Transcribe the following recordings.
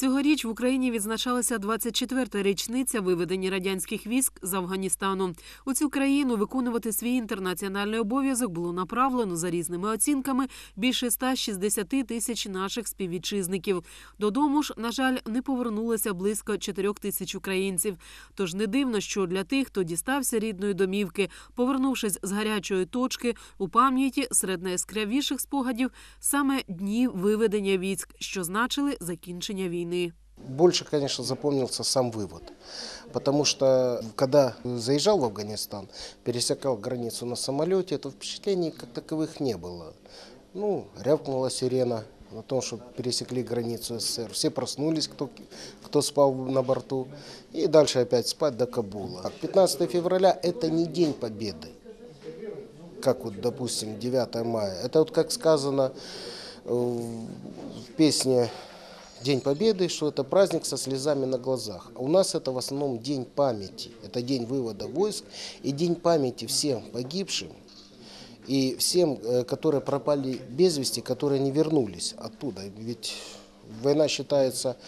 Цьогоріч в Україні відзначалася 24-та річниця виведення радянських військ з Афганістану. У цю країну виконувати свій інтернаціональний обов'язок було направлено за різними оцінками більше 160 тисяч наших співвітчизників. Додому ж, на жаль, не повернулося близько 4 тисяч українців. Тож не дивно, що для тих, хто дістався рідної домівки, повернувшись з гарячої точки, у пам'яті серед найяскравіших спогадів саме дні виведення військ, що значили закінчення війни. Больше, конечно, запомнился сам вывод. Потому что, когда заезжал в Афганистан, пересекал границу на самолете, то впечатлений как таковых не было. Ну, рявкнула сирена о том, что пересекли границу СССР. Все проснулись, кто, кто спал на борту. И дальше опять спать до Кабула. 15 февраля – это не День Победы, как вот, допустим, 9 мая. Это вот как сказано в песне День Победы, что это праздник со слезами на глазах. А у нас это в основном День памяти. Это день вывода войск и День памяти всем погибшим и всем, э, которые пропали без вести, которые не вернулись оттуда. Ведь война считается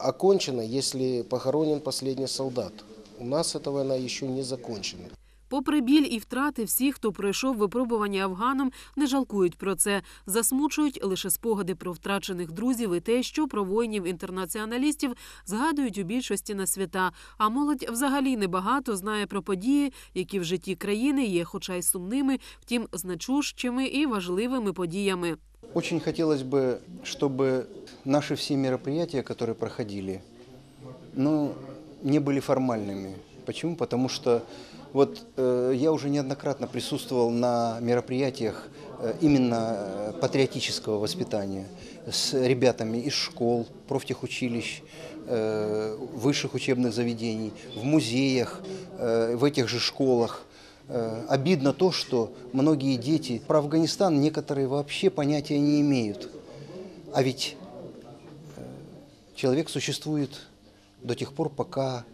окончена, если похоронен последний солдат. У нас эта война еще не закончена. Попри біль і втрати, всі, хто пройшов випробування афганом, не жалкують про це. Засмучують лише спогади про втрачених друзів і те, що про воїнів-інтернаціоналістів згадують у більшості на свята. А молодь взагалі небагато знає про події, які в житті країни є, хоча й сумними, втім, значущими і важливими подіями. Очень хотелось бы, чтобы наши все мероприятия, которые проходили, ну, не были формальными. Почему? Потому что вот э, я уже неоднократно присутствовал на мероприятиях э, именно э, патриотического воспитания с ребятами из школ, профтехучилищ, э, высших учебных заведений, в музеях, э, в этих же школах. Э, Обидно то, что многие дети про Афганистан некоторые вообще понятия не имеют. А ведь э, человек существует до тех пор, пока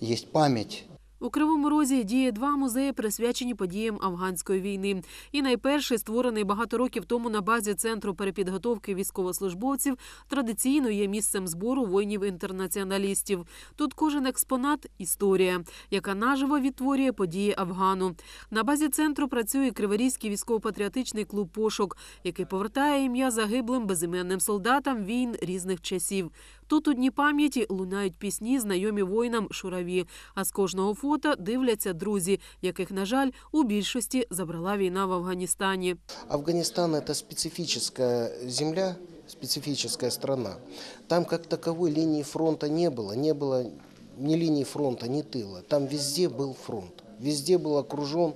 есть память У Кривому Розі діє два музеї, присвячені подіям афганської війни. І найперший, створений багато років тому на базі центру перепідготовки військовослужбовців, традиційно є місцем збору воїнів-інтернаціоналістів. Тут кожен експонат історія, яка наживо відтворює події Афгану. На базі центру працює Криворізький військово-патріотичний клуб Пошук, який повертає ім'я загиблим безіменним солдатам війн різних часів. Тут у дні пам'яті лунають пісні, знайомі воїнам шураві. А з кожного фото дивляться друзі, яких, на жаль, у більшості забрала війна в Афганістані. Афганистан – это специфическая земля, специфическая страна. Там как таковой линии фронта не было. Не было ни линии фронта, ни тыла. Там везде был фронт. Везде был окружен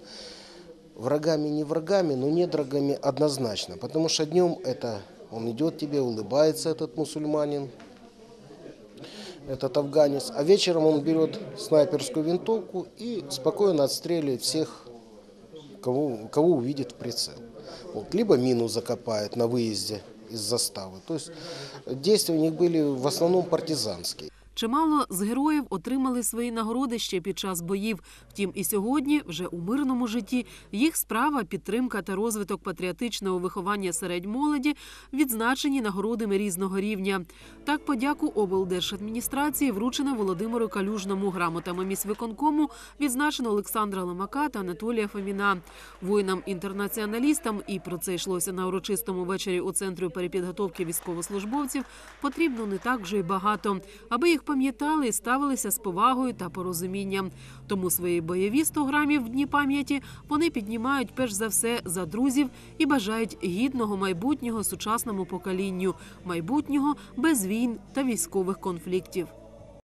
врагами, не врагами, но недорогами однозначно. Потому что днем это он идет тебе, улыбается этот мусульманин, этот афганец. А вечером он берет снайперскую винтовку и спокойно отстреливает всех, кого, кого увидит в прицел. Вот, либо мину закопает на выезде из заставы. То есть действия у них были в основном партизанские. Чимало з героїв отримали свої нагороди ще під час боїв. Втім, і сьогодні, вже у мирному житті, їх справа, підтримка та розвиток патріотичного виховання серед молоді відзначені нагородами різного рівня. Так, подяку облдержадміністрації вручено Володимиру Калюжному грамотами міськвиконкому відзначено Олександра Ломака та Анатолія Фоміна. Воїнам-інтернаціоналістам, і про це йшлося на урочистому вечорі у центрі перепідготовки військовослужбовців, потрібно не так вже й багато, аби їх пам'ятали і ставилися з повагою та порозумінням. Тому свої бойові 100 грамів в дні пам'яті вони піднімають перш за все за друзів і бажають гідного майбутнього сучасному поколінню, майбутнього без війн та військових конфліктів.